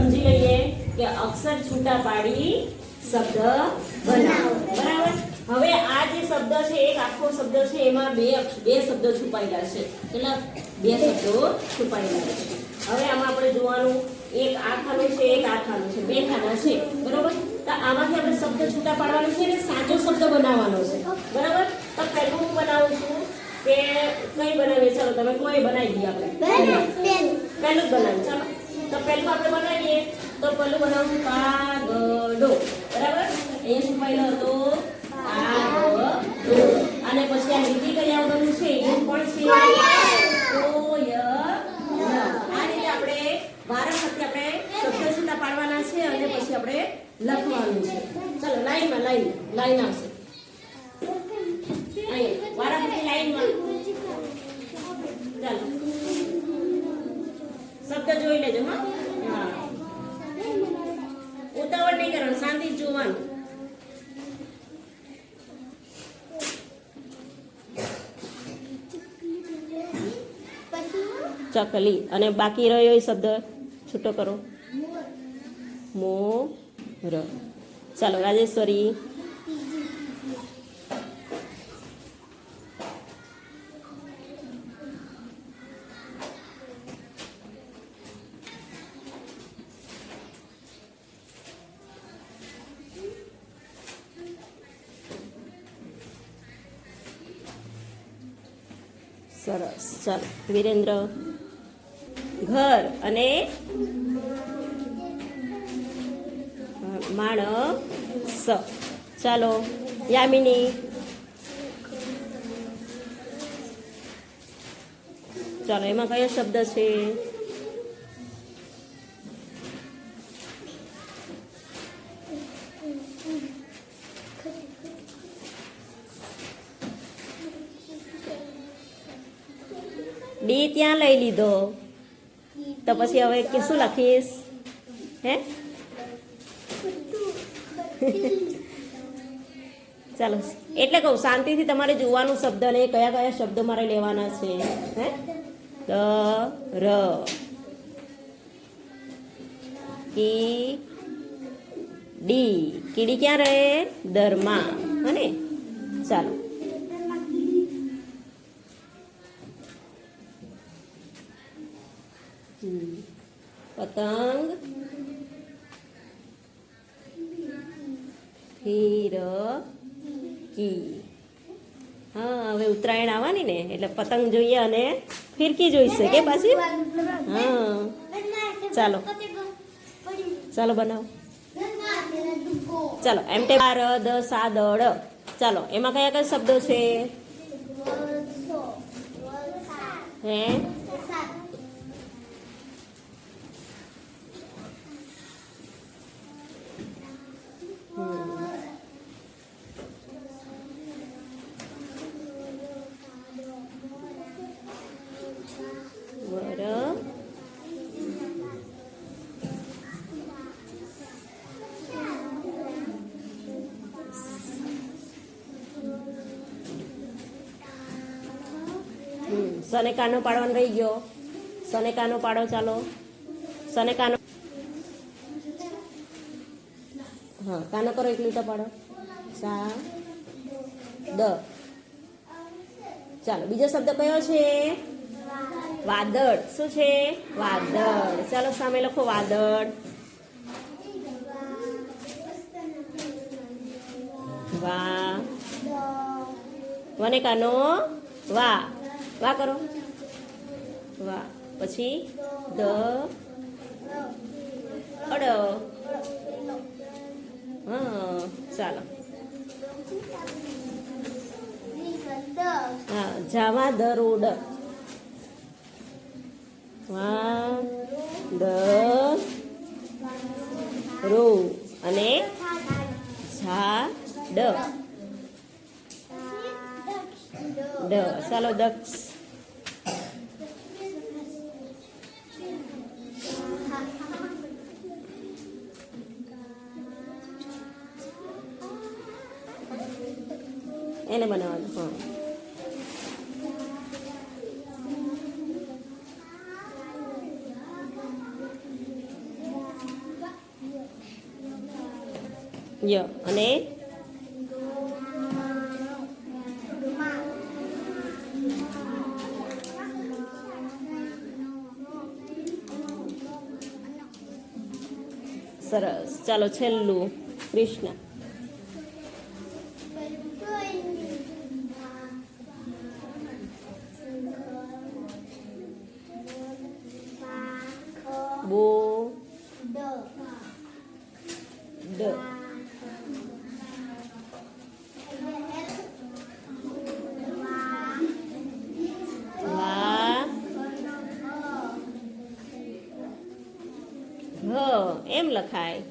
સમજી લઈએ કે અક્ષર છૂટા પાડી શબ્દ બનાવો. બરાબર? હવે આ જે શબ્દ છે એક આખો શબ્દ છે એમાં બે બે શબ્દો છુપાયેલા છે. કેટલા? બે શબ્દો છુપાયેલા છે. હવે આમાં આપણે જોવાનું એક આ ખાનું છે એક આ ખાનું છે. બે ખાના છે. બરાબર? તો આમાંથી આપણે શબ્દ છૂટા પાડવાનો છે અને સાચો શબ્દ બનાવવાનો છે. બરાબર? તો પહેલું હું બનાવું છું કે કઈ બનાવીએ? ચાલો તમે કોઈ બનાવી દઈએ આપણે. પહેલું જ બનાવ્યું ચાલો. તો પહેલું આપણે બનાવીએ તો પહેલું બનાવશું કાગડો. બરાબર? એ શું પહેલો હતો? કાગડો. અને પછી આ લીટી કઈ આવવાનું છે? એ પણ છે આ રીતે આપણે વારાફરતી આપણે શબ્દ છૂટા પાડવાના છે અને પછી આપણે લખવાનું છે. ચલો, લાઈનમાં, લાઈન લાઈન આવશે અહીંયા વારાફરતી લાઈનમાં ચાલો શબ્દ જોઈ લેજો હા હા ઉતાવળ નહીં કરવાનું શાંતિ જોવાનું ચકલી. અને બાકી રહ્યો એ શબ્દ છૂટો કરો. મોર ચાલો રાજેશ્વરી. સરસ. ચાલો વિરેન્દ્ર. ઘર અને માણસ. ચાલો યામિની. ચાલો એમાં કયો શબ્દ છે? ડી ત્યાં લઈ લીધો. તો પછી હવે કે શું લખીશ? હે? ચાલો, એટલે કહું, શાંતિથી તમારે જોવાનું શબ્દ ને કયા કયા શબ્દો મારે લેવાના છે, હે? દ, ર. કી, ડી. કીડી ક્યાં રહે? દરમાં. હને? ચાલો. પતંગ ફિરકી હા, હવે ઉત્તરાયણ આવવાની ને, એટલે પતંગ જોઈએ અને ફિરકી જોઈશે કે પાછી? હા. ચાલો. ચાલો બનાવો. ચાલો, એમ તે બાર દ સાદળ. ચાલો, એમાં કયા કયા શબ્દો છે? હે? વર હમ, સને કાનો પાડવાનો રહી ગયો સને કાનો પાડો ચાલો સને કાનો હા કાનો કરો એક લીટર પાડો સા દ ચાલો બીજો શબ્દ કયો છે? વાદળ. શું છે? વાદળ. ચાલો સામે લખો વાદળ. વા વને કાનો વા વા કરો. વા પછી દ, અડ. હા, ચાલો. હા, જાવા દ રોડ વા દ રો અને ઝા ડ ડ ચાલો દક્ષ એને બનાવવાનું હા ય અને સરસ ચાલો છેલ્લું કૃષ્ણ બો ડ વા હ એમ લખાય.